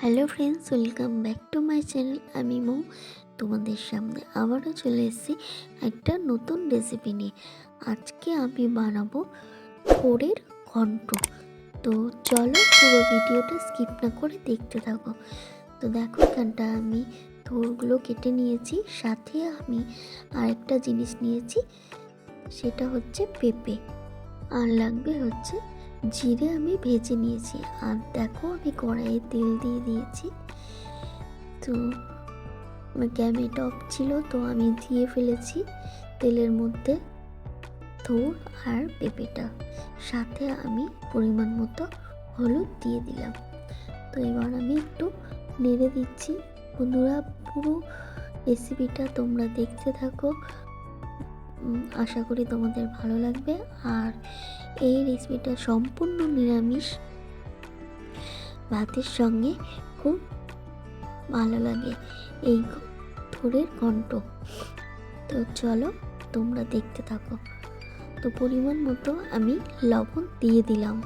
Hello friends, welcome back to my channel. আমি মৌ। তোমাদের সামনে আবারও চলে এসেছি একটা নতুন রেসিপি নিয়ে। আজকে আমি বানাবো থোড়ের ঘন্ট। তো চলো পুরো ভিডিওটা স্কিপ না করে দেখতে থাকো। তো দেখো, এখানটা আমি থোড়গুলো কেটে নিয়েছি, সাথে আমি আরেকটা জিনিস নিয়েছি, সেটা হচ্ছে পেঁপে। আর লাগবে হচ্ছে জিরে আমি ভেজে নিয়েছি আর দেখো আমি কড়াইয়ে তেল দিয়ে দিয়েছি। তো গ্যামেট অফ ছিল তো আমি দিয়ে ফেলেছি তেলের মধ্যে থোর আর পেঁপেটা। সাথে আমি পরিমাণ মতো হলুদ দিয়ে দিলাম। তো এবার আমি একটু নেড়ে দিচ্ছি। বন্ধুরা, পুরো রেসিপিটা তোমরা দেখতে থাকো। আশা করি তোমাদের ভালো লাগবে। আর এই রেসিপিটা সম্পূর্ণ নিরামিষ। ভাতের সঙ্গে খুব ভালো লাগে এই থোড়ের কণ্ঠ তো চলো তোমরা দেখতে থাকো। তো পরিমাণ মতো আমি লবণ দিয়ে দিলাম।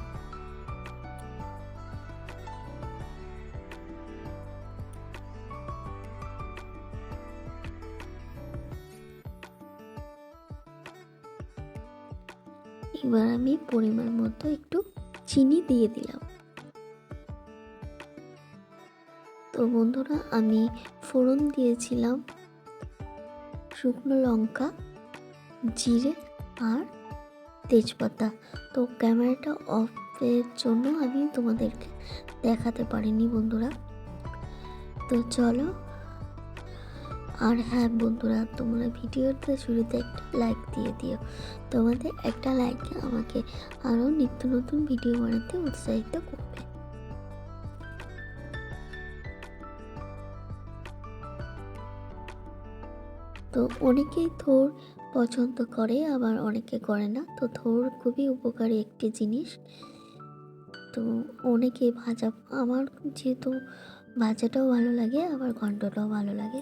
এবার আমি পরিমাণ মতো একটু চিনি দিয়ে দিলাম। তো বন্ধুরা, আমি ফোড়ন দিয়েছিলাম, শুকনো লঙ্কা, জিরে আর তেজপাতা। তো ক্যামেরাটা অফের জন্য আমি তোমাদেরকে দেখাতে পারিনি বন্ধুরা। তো চলো আর হ্যাঁ বন্ধুরা, তোমরা ভিডিওতে শুরুতে একটা লাইক দিয়ে দিও। তোমাদের একটা লাইক আমাকে আরও নিত্য নতুন ভিডিও বানাতে উৎসাহিত করবে। তো অনেকেই থোর পছন্দ করে, আবার অনেকে করে না। তো থোর খুবই উপকারী একটি জিনিস। তো অনেকে ভাজা, আমার যেহেতু ভাজাটাও ভালো লাগে, আবার ঘন্টটাও ভালো লাগে।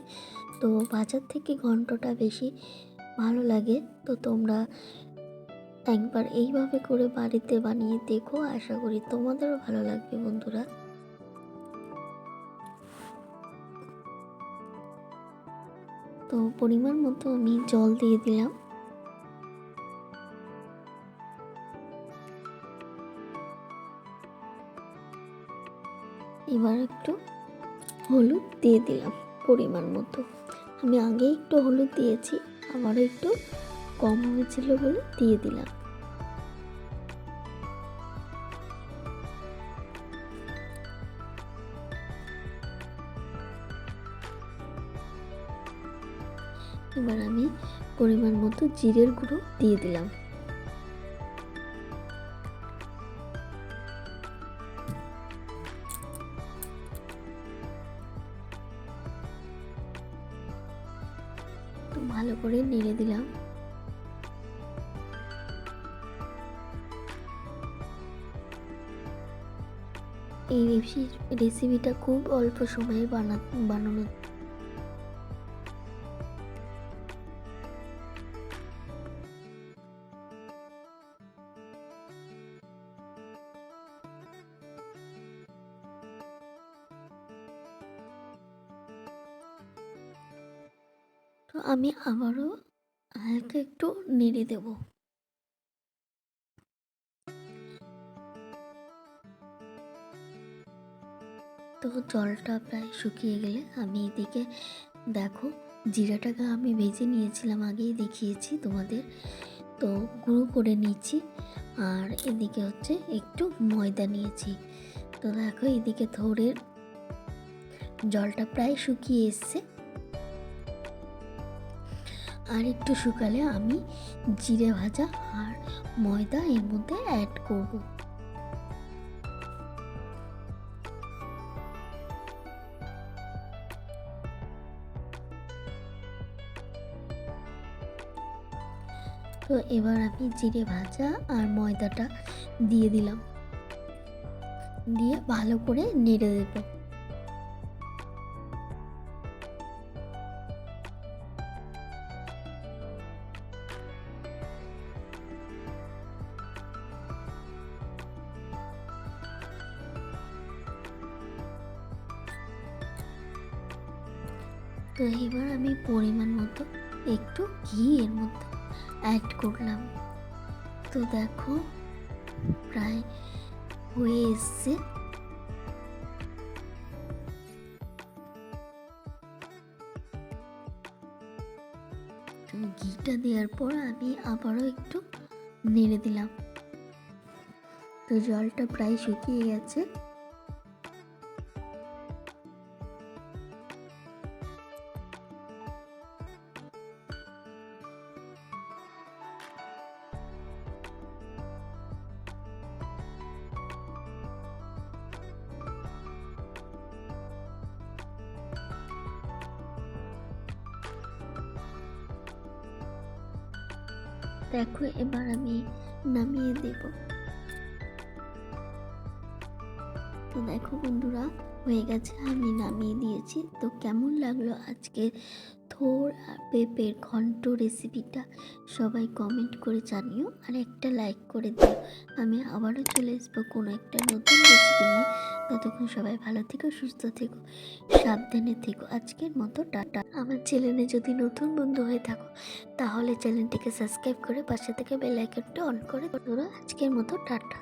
তো বাজার থেকে ঘন্টটা বেশি ভালো লাগে। তো তোমরা একবার এইভাবে করে বাড়িতে বানিয়ে দেখো, আশা করি তোমাদেরও ভালো লাগবে বন্ধুরা। তো পরিমাণ মতো আমি জল দিয়ে দিলাম। এবার একটু হলুদ দিয়ে দিলাম পরিমাণ মতো। আমি আগে একটু হলুদ দিয়েছি, আবারও একটু কম হয়েছিল বলে দিয়ে দিলাম। এবার আমি পরিমাণ মতো জিরের গুঁড়ো দিয়ে দিলাম। ভালো করে নেড়ে দিলাম। এই রেসিপিটা খুব অল্প সময়ে বানা বানানো আমি আবারও হালকা একটু নেড়ে দেব। তো জলটা প্রায় শুকিয়ে গেলে আমি এদিকে দেখো জিরাটাকে আমি ভেজে নিয়েছিলাম, আগেই দেখিয়েছি তোমাদের। তো গুঁড়ো করে নিয়েছি আর এদিকে হচ্ছে একটু ময়দা নিয়েছি। তো দেখো এদিকে থোড়ের জলটা প্রায় শুকিয়ে এসছে। আর একটু শুকালে আমি জিরে ভাজা আর ময়দা এর মধ্যে অ্যাড করব। তো এবার আমি জিরে ভাজা আর ময়দাটা দিয়ে দিলাম। দিয়ে ভালো করে নেড়ে দেবো। তো এবার আমি পরিমাণ মতো একটু ঘি এর মধ্যে অ্যাড করলাম। তো দেখো, প্রায় হয়ে এসছে। ঘিটা দেওয়ার পর আমি আবারও একটু নেড়ে দিলাম। তো জলটা প্রায় শুকিয়ে গেছে। দেখো এবার আমি নামিয়ে দেব। তো দেখো বন্ধুরা হয়ে গেছে, আমি নামিয়ে দিয়েছি। তো কেমন লাগল আজকে থোর আর পেঁপের ঘন্ট রেসিপিটা? সবাই কমেন্ট করে জানিও আর একটা লাইক করে দিও। আমি আবারও চলে আসব কোনো একটা নতুন রেসিপি নিয়ে। ততক্ষণ সবাই ভালো থেকো, সুস্থ থেকো, সাবধানে থেকো। আজকের মতো টাটা। আমার চ্যানেলে যদি নতুন বন্ধু হয়ে থাকো, তাহলে চ্যানেলটিকে সাবস্ক্রাইব করে পাশে থেকে বেল আইকনটা অন করে আজকের মতো টাটা।